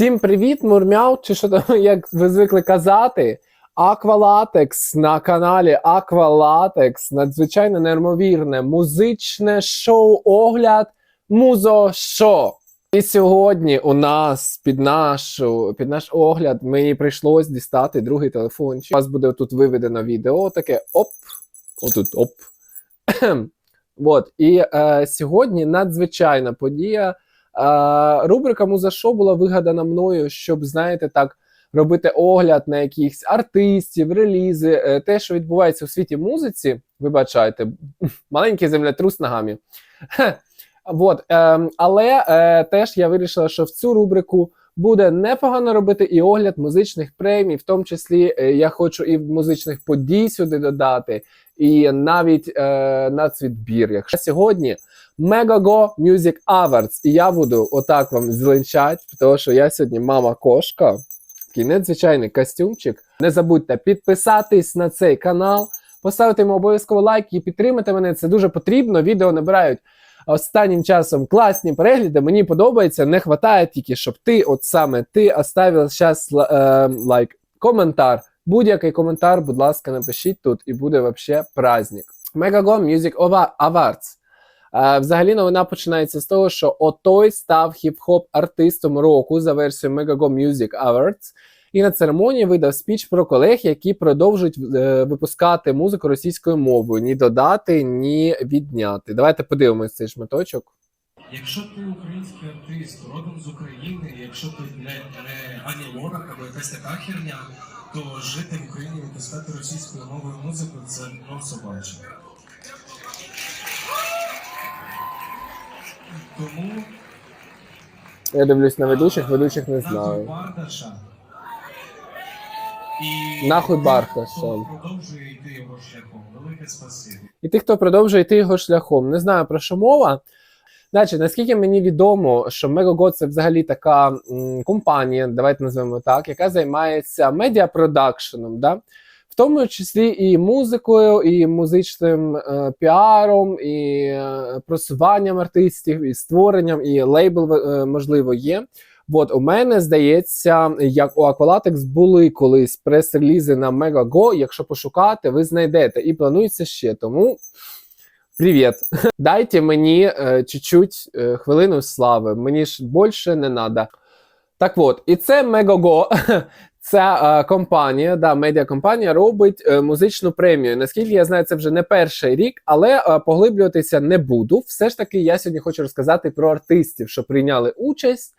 Всім привіт, мурмяу, чи що там, як ви звикли казати. Аквалатекс на каналі Аквалатекс. Надзвичайно неймовірне музичне шоу-огляд Музо Шо. І сьогодні у нас під нашу під наш огляд мені прийшлось дістати другий телефончик. У вас буде тут виведено відео, таке оп, отут оп. От. І е, сьогодні надзвичайна подія. Рубрика Муза Шо була вигадана мною, щоб, знаєте, так, робити огляд на якихось артистів, релізи, е, те, що відбувається у світі музиці. Вибачайте, маленький землетрус ногами. От, е, але е, теж я вирішила, що в цю рубрику буде непогано робити і огляд музичних премій, в тому числі е, я хочу і музичних подій сюди додати, і навіть е, нацвідбір. Якщо сьогодні Megago Music Awards, і я буду отак вам зеленчати, тому що я сьогодні мама кошка. Такий надзвичайний костюмчик. Не забудьте підписатись на цей канал, поставити йому обов'язково лайк і підтримати мене. Це дуже потрібно. Відео набирають останнім часом класні перегляди. Мені подобається. Не вистачає тільки, щоб ти, от саме ти, оставив зараз е, лайк, коментар. Будь-який коментар, будь ласка, напишіть тут, і буде вообще праздник. Megago Music Awards. Е, Взагалі новина починається з того, що Отой став хіп-хоп артистом року за версією Megago Music Awards. І на церемонії видав спіч про колег, які продовжують е, випускати музику російською мовою, ні додати, ні відняти. Давайте подивимось цей шматочок. Якщо ти український артист, родом з України, якщо ти не, не Ані Лорак або якась така херня, то жити в Україні і випускати російською мовою музику це ну собаче. Тому Я дивлюсь на ведучих, ведучих не знаю. Бардаша. І Нахуй Бардаша. Продовжує йти його шляхом. Велике спасибі. І тих, хто продовжує йти його шляхом. Не знаю про що мова. Значить, наскільки мені відомо, що Megogo це взагалі така м, компанія, давайте назвемо так, яка займається медіапродакшеном, да? в тому числі і музикою, і музичним е, піаром, і е, просуванням артистів, і створенням, і лейбл, е, можливо, є. От у мене здається, як у Aqualatics були колись прес-релізи на Megago. Якщо пошукати, ви знайдете і планується ще. Тому привіт. Дайте мені е, чуть-чуть е, хвилину слави. Мені ж більше не треба. Так от, і це Megago. Ця е, компанія, да, медіакомпанія робить е, музичну премію. Наскільки я знаю, це вже не перший рік, але е, поглиблюватися не буду. Все ж таки, я сьогодні хочу розказати про артистів, що прийняли участь.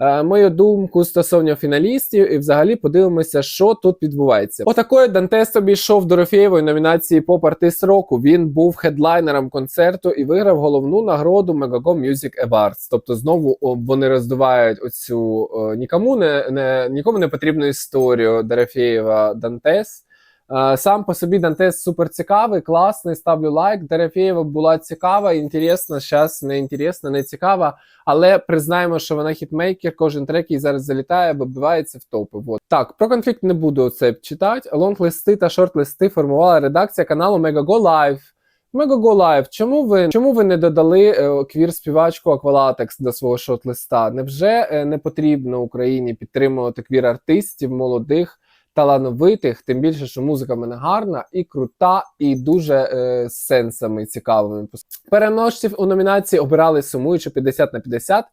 Е, мою думку стосовно фіналістів, і взагалі подивимося, що тут відбувається. Отакою Дантес обійшов Дорофєєвої номінації Поп Артист року. Він був хедлайнером концерту і виграв головну нагороду Megago Music Awards. Тобто, знову вони роздувають оцю о, нікому не, не нікому не потрібну історію Дорофєєва Дантес. Е, Сам по собі Дантес супер цікавий, класний. Ставлю лайк. Дорофєєва була цікава, інтересна. Зараз не інтересна, не цікава. Але признаємо, що вона хітмейкер, кожен трек їй зараз залітає, вибивається в топи. Вот. Так, про конфлікт не буду це читати. Лонг-листи та шорт-листи формувала редакція каналу Megago Live. Megago Live, чому ви чому ви не додали е, квір-співачку Aqualatex до свого шорт-листа? Невже е, не потрібно Україні підтримувати квір-артистів, молодих, талановитих? Тим більше, що музика в мене гарна і крута, і дуже е, з сенсами цікавими. Переможців у номінації обирали сумуючи 50 на 50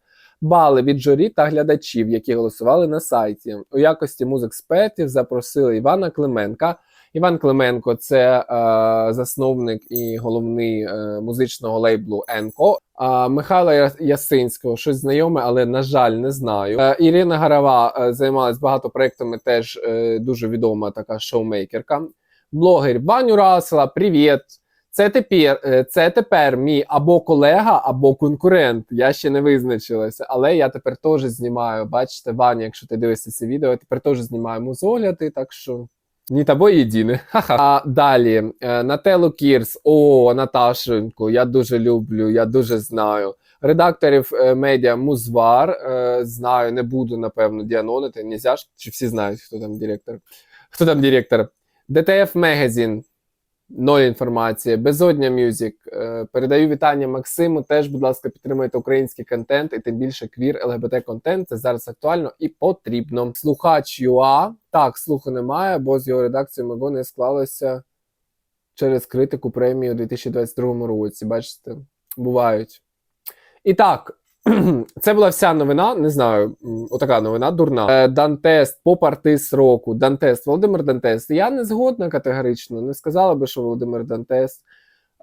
бали від журі та глядачів, які голосували на сайті. У якості музик-спертів запросили Івана Клименка. Іван Клименко це е, засновник і головний е, музичного лейблу Енко. А Михайла Ясинського щось знайоме, але на жаль, не знаю. Е, Ірина Гарава е, займалась багато проектами, теж е, дуже відома така шоумейкерка. Блогер Ваню Расела, привіт! Це тепер, е, це тепер мій або колега, або конкурент. Я ще не визначилася, але я тепер теж знімаю. Бачите, Ваня, якщо ти дивишся це відео, я тепер теж знімаю музогляди, так що. Ні тобой, єдине. Ха-ха. А далі Нателу Кірс. О, Наташеньку, я дуже люблю, я дуже знаю. Редакторів е, медіа Музвар. Е, знаю, не буду, напевно, діанонити. Нельзя ж, чи всі знають, хто там директор? Хто там директор? ДТФ Magazine. Ноль інформації. Безодня Мюзик. Е, Передаю вітання Максиму. Теж, будь ласка, підтримуйте український контент і тим більше квір ЛГБТ контент. Це зараз актуально і потрібно. Слухач ЮА. Так, слуху немає, бо з його редакцією Мего не склалося через критику премії у 2022 році. Бачите, бувають. І так. Це була вся новина. Не знаю, отака новина дурна. Е, Дантест, поп-артист року. Дантест, Володимир Дантест. Я не згодна категорично. Не сказала би, що Володимир Дантест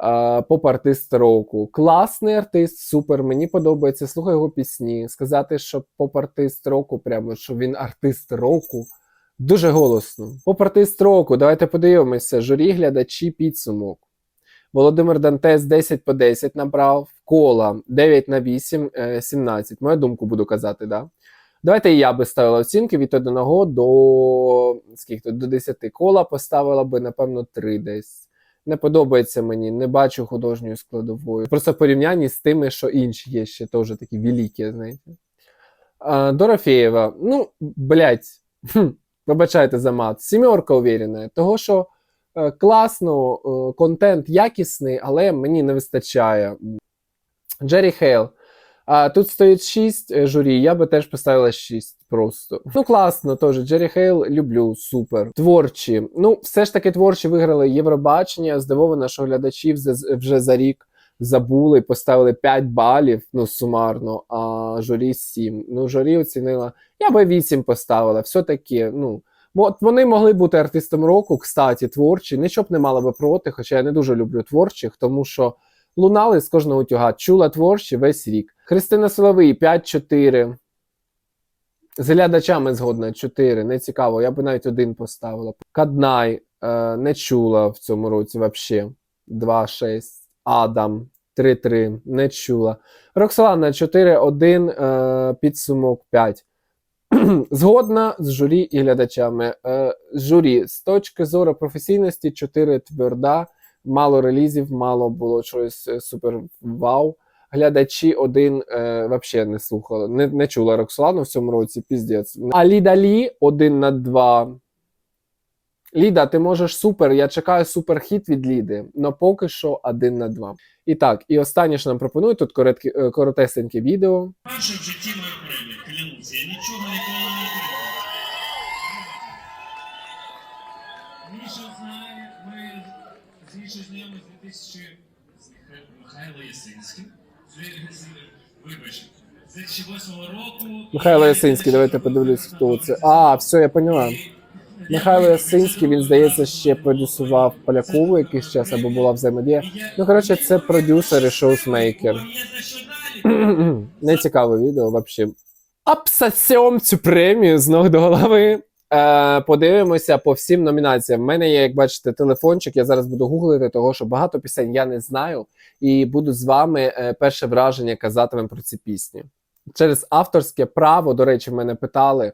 е, поп-артист року. Класний артист, супер. Мені подобається. Слухаю його пісні. Сказати, що поп-артист року, прямо що він артист року. Дуже голосно. Поп-артист року. Давайте подивимося. Журі глядачі підсумок. Володимир Дантес 10 по 10 набрав, кола 9 на 8, е, 17. Мою думку буду казати, да? Давайте і я би ставила оцінки від 1 до скільки до 10. Кола поставила би, напевно, 3 десь. Не подобається мені, не бачу художньої складової. Просто в порівнянні з тими, що інші є ще теж такі великі, знаєте. А, Дорофєєва, ну, блядь, хм, вибачайте за мат. Сімерка уверена. Того, що е, класно, е, контент якісний, але мені не вистачає. Джері Хейл. А, тут стоїть 6 журі, я би теж поставила 6 просто. Ну, класно, теж. Джері Хейл люблю, супер. Творчі. Ну, все ж таки творчі виграли Євробачення. Здивована, що глядачі вже за рік забули, поставили 5 балів, ну, сумарно, а журі 7. Ну, журі оцінила. Я би 8 поставила. Все-таки, ну. От вони могли бути артистом року, кстати, творчі. Нічого б не мала би проти, хоча я не дуже люблю творчих, тому що лунали з кожного утюга. Чула творчі весь рік. Христина Соловий 5-4. З глядачами згодна 4. Не цікаво, я би навіть один поставила. Каднай е, не чула в цьому році взагалі. 2-6. Адам 3-3. Не чула. Роксолана 4-1. Е, підсумок 5. Згодна з журі і глядачами. Е, журі з точки зору професійності 4 тверда, мало релізів, мало було чогось е, супер вау. Глядачі один е, вообще не слухали, не, не чула Роксолану в цьому році, піздець. А Ліда Лі один на два. Ліда, ти можеш супер. Я чекаю суперхіт від Ліди, але поки що один на два. І так, і останнє, що нам пропонують, тут короткі, е, коротесеньке відео. Перше в житті премія, я нічого ніколи не отримав. Міша знає, ми з Мішою знайомі з 2000 Михайло з- Вибач, 2008 року. Михайло Ясинський, давайте подивлюсь, хто це. А, все, я поняла. Михайло Ясинський, він, здається, ще продюсував Полякову якийсь час або була взаємодія. Ну, коротше, це продюсер і шоусмейкер. Не цікаве відео взагалі. Абсасьом цю премію з ног до голови. Е, подивимося по всім номінаціям. У мене є, як бачите, телефончик. Я зараз буду гуглити, того що багато пісень я не знаю, і буду з вами е, перше враження казатимем про ці пісні. Через авторське право, до речі, мене питали.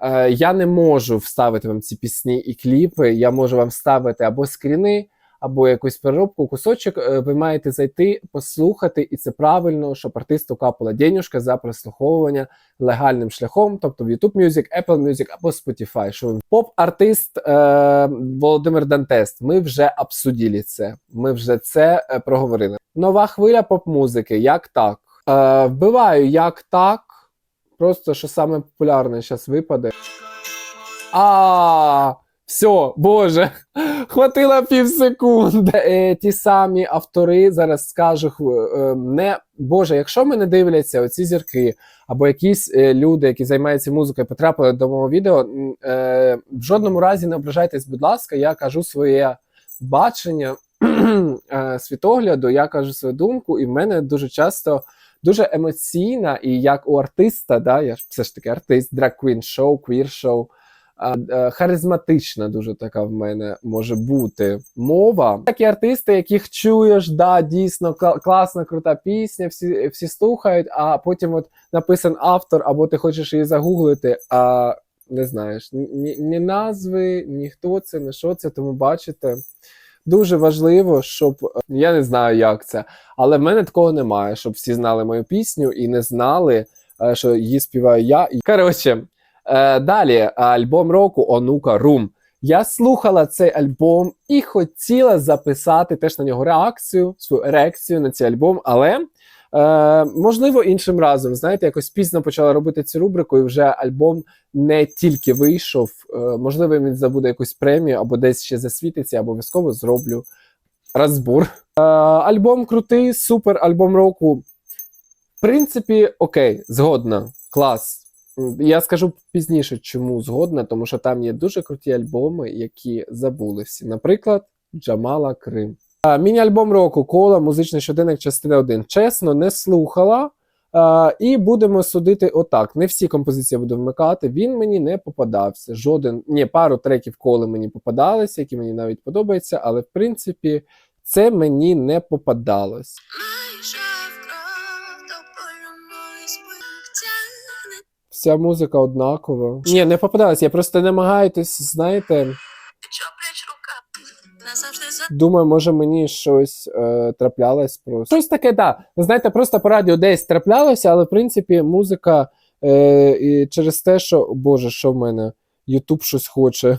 Е, я не можу вставити вам ці пісні і кліпи. Я можу вам вставити або скріни, або якусь переробку, кусочок. Е, Ви маєте зайти, послухати, і це правильно, щоб артисту капала денюжка за прослуховування легальним шляхом, тобто в YouTube Music, Apple Music або Spotify. Що поп-артист е, Володимир Дантест. Ми вже обсудили це. Ми вже це е, проговорили. Нова хвиля поп-музики. Як так? Е, вбиваю, як так. Просто що саме популярне зараз випаде. А, все, боже, хватило пів секунди. Е, ті самі автори зараз скажу, е, не боже, якщо мене дивляться оці зірки, або якісь е, люди, які займаються музикою, потрапили до мого відео. Е, в жодному разі не ображайтесь, будь ласка, я кажу своє бачення е, світогляду, я кажу свою думку, і в мене дуже часто дуже емоційна, і як у артиста, да, я ж все ж таки артист, драг квін шоу, квір шоу. Харизматична дуже така в мене може бути мова. Такі артисти, яких чуєш, да, дійсно класна, крута пісня, всі, всі слухають, а потім от написан автор, або ти хочеш її загуглити, а не знаєш ні, ні назви, ні хто це, ні що це. Тому бачите, дуже важливо, щоб е, я не знаю, як це, але в мене такого немає, щоб всі знали мою пісню і не знали, е, що її співаю я. Коротше, е, далі альбом року Онука Рум. Я слухала цей альбом і хотіла записати теж на нього реакцію, свою ерекцію на цей альбом, але е, можливо іншим разом. Знаєте, якось пізно почала робити цю рубрику, і вже альбом не тільки вийшов. Е, можливо, він забуде якусь премію або десь ще засвітиться, обов'язково зроблю розбор. Е, альбом крутий, супер альбом року. В принципі, окей, згодна, клас. Я скажу пізніше, чому згодна, тому що там є дуже круті альбоми, які забули всі. Наприклад, Джамала Крим. Міні-альбом року Кола, музичний щоденник, частина 1. Чесно, не слухала. І будемо судити отак. Не всі композиції буду вмикати. Він мені не попадався. Жоден, ні, пару треків коли мені попадалися, які мені навіть подобаються, але в принципі це мені не попадалось. Вся музика однакова. Ні, не попадалась. Я просто намагаюсь, знаєте. Думаю, може мені щось е, траплялось просто. Щось таке, так. Да. Знаєте, просто по радіо десь траплялося, але в принципі музика е, і через те, що Боже, що в мене? Ютуб щось хоче.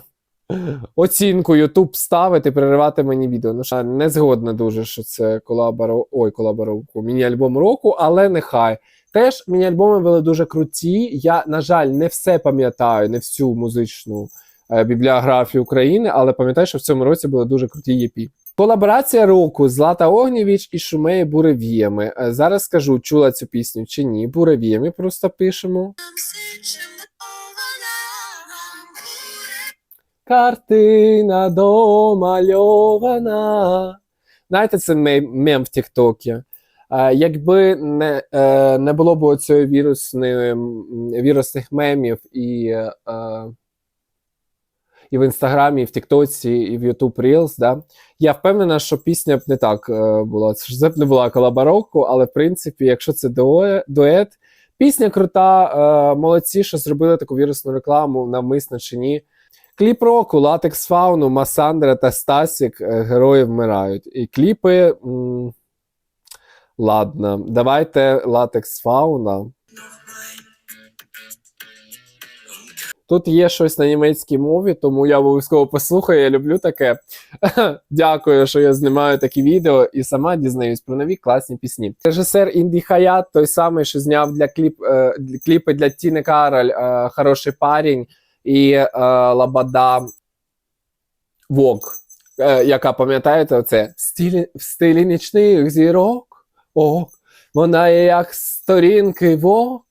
Оцінку Ютуб ставити, переривати мені відео. Ну, не згодна дуже, що це колаборо... Ой, колаборовку, міні-альбом року, але нехай. Теж міні-альбоми були дуже круті. Я, на жаль, не все пам'ятаю, не всю музичну е, бібліографію України, але пам'ятаю, що в цьому році були дуже круті єпі. Колаборація року Злата Огнєвіч і Шумеї Буревіями. Е, Зараз скажу, чула цю пісню чи ні. Буревіями просто пишемо. Картина домальована. Знаєте, це мем в Тіктокі. Якби не, е, не було б вірусної, вірусних мемів і, е, і в Інстаграмі, і в Тіктоці, і в YouTube Reels, да, я впевнена, що пісня б не так е, була. Це б не була колаборовку, але в принципі, якщо це дует, пісня крута, молодці, що зробили таку вірусну рекламу, навмисно чи ні. Кліп року, Латекс Фауну, Масандра та Стасік герої вмирають. І кліпи. М- ладно, давайте Латекс Фауна. Тут є щось на німецькій мові, тому я обов'язково послухаю. Я люблю таке. Дякую, що я знімаю такі відео і сама дізнаюсь про нові класні пісні. Режисер Інді Хаят, той самий, що зняв для кліп, е, кліпи для Тіни Кароль, е, хороший парень і е, Лабада Вок, е, яка пам'ятаєте, оце в стилі, в стилі нічних зірок. Ок, вона є як сторінки вок,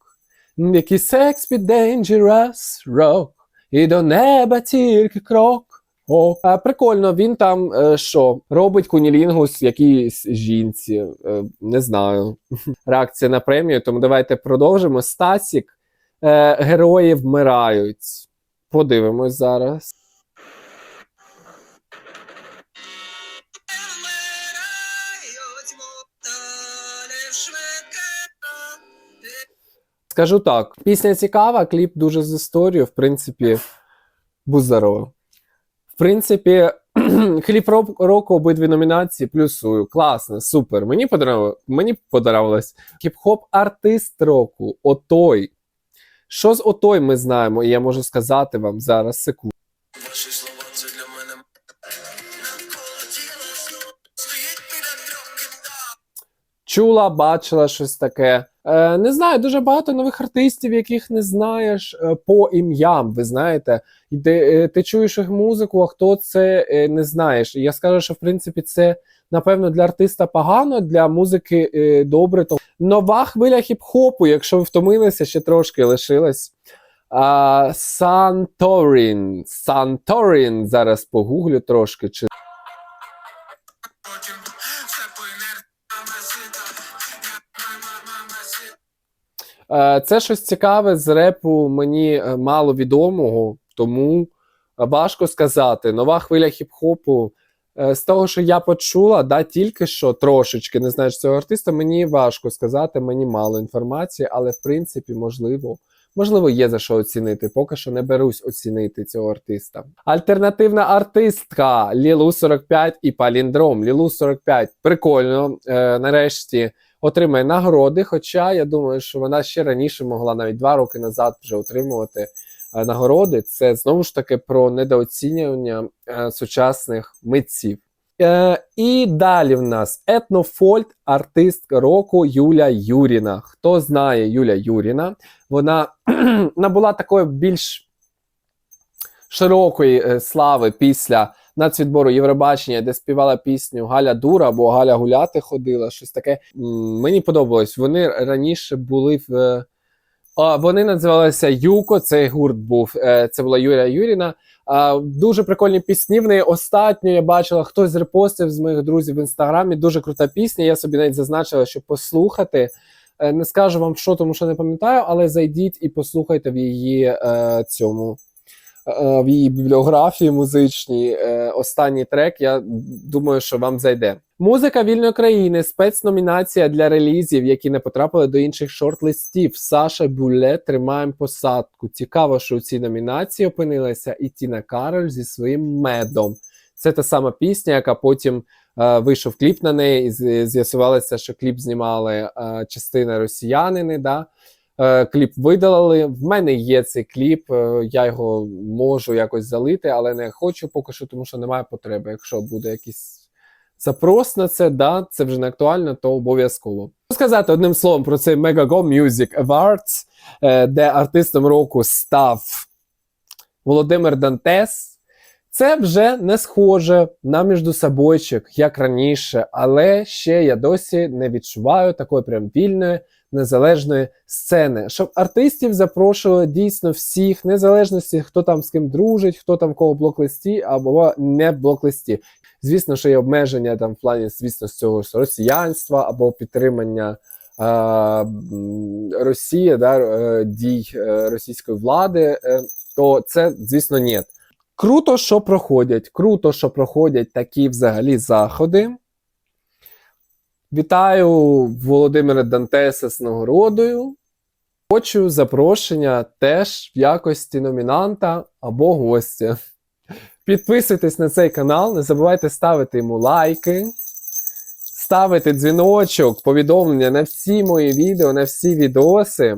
який секс під dangerous rock, і до неба тільки крок. О, а, прикольно, він там е, що робить кунілінгус якійсь жінці. Е, не знаю. Реакція на премію. Тому давайте продовжимо. Стасік. Е, герої вмирають. Подивимось зараз. Скажу так: пісня цікава, кліп дуже з історією. В принципі, будь здорово. В принципі, кліп року обидві номінації плюсую. Класно, супер. Мені подобалось. Мені подобалось. Хіп-хоп артист року. Отой. Що з отой ми знаємо, і я можу сказати вам зараз секунду. Ваші слова це для мене. Чула, бачила щось таке. Е, не знаю, дуже багато нових артистів, яких не знаєш е, по ім'ям. Ви знаєте, і ти, е, ти чуєш їх музику, а хто це не знаєш. І я скажу, що в принципі це напевно для артиста погано, для музики добре. То нова хвиля хіп-хопу, якщо ви втомилися, ще трошки лишилось. А, Санторін. Санторін. Зараз погуглю трошки. Чи Це щось цікаве з репу мені е, мало відомого, тому е, важко сказати. Нова хвиля хіп-хопу. Е, З того, що я почула, да, тільки що трошечки не знаєш цього артиста, мені важко сказати, мені мало інформації, але в принципі, можливо, можливо, є за що оцінити. Поки що не берусь оцінити цього артиста. Альтернативна артистка Лілу 45 і Паліндром. Лілу 45 прикольно. Е, нарешті отримає нагороди. Хоча я думаю, що вона ще раніше могла навіть два роки назад вже отримувати е, нагороди. Це знову ж таки про недооцінювання е, сучасних митців. Е, і далі в нас етнофольк, артистка року Юля Юріна. Хто знає Юля Юріна? Вона набула такої більш широкої е, слави після нацвідбору Євробачення, де співала пісню Галя Дура або Галя гуляти ходила. Щось таке. Мені подобалось. Вони раніше були в. е, вони називалися Юко. Цей гурт був. е, Це була Юлія Юріна. Дуже прикольні пісні. В неї останню я бачила, хтось з репостів з моїх друзів в інстаграмі. Дуже крута пісня. Я собі навіть зазначила, щоб послухати. Е, Не скажу вам що, тому що не пам'ятаю, але зайдіть і послухайте в її цьому. Е, В її бібліографії музичній е, останній трек. Я думаю, що вам зайде. Музика вільної країни, спецномінація для релізів, які не потрапили до інших шорт-листів. Саша Буле тримаємо посадку. Цікаво, що у цій номінації опинилася і Тіна Кароль зі своїм медом. Це та сама пісня, яка потім е, вийшов кліп на неї, і з'ясувалося, що кліп знімали е, частина росіянини. Да? Е, кліп видалили. В мене є цей кліп, е, я його можу якось залити, але не хочу поки що, тому що немає потреби. Якщо буде якийсь запрос на це, да, це вже не актуально, то обов'язково. Сказати одним словом про цей Megago Music Awards, е, де артистом року став Володимир Дантес. Це вже не схоже на міждособойчик, як раніше, але ще я досі не відчуваю такої прям вільної, незалежної сцени. Щоб артистів запрошували дійсно всіх, незалежності, хто там з ким дружить, хто там кого блок-листі або не блок-листі. Звісно, що є обмеження там в плані, звісно, з цього росіянства або підтримання Росії, да, е, дій е, російської влади, е, то це, звісно, ні. Круто, що проходять. Круто, що проходять такі взагалі заходи. Вітаю Володимира Дантеса з нагородою. Хочу запрошення теж в якості номінанта або гостя. Підписуйтесь на цей канал, не забувайте ставити йому лайки, ставити дзвіночок, повідомлення на всі мої відео, на всі відоси.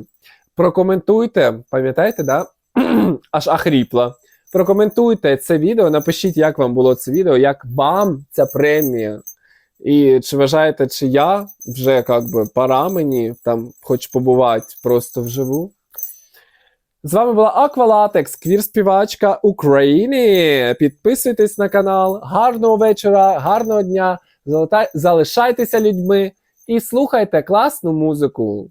Прокоментуйте, пам'ятаєте, да? аж ахріпла. Прокоментуйте це відео, напишіть, як вам було це відео, як вам ця премія. І чи вважаєте, чи я вже як би пора мені там хоч побувати просто вживу? З вами була Аквалатекс, квір-співачка України. Підписуйтесь на канал. Гарного вечора, гарного дня. Залишайтеся людьми і слухайте класну музику.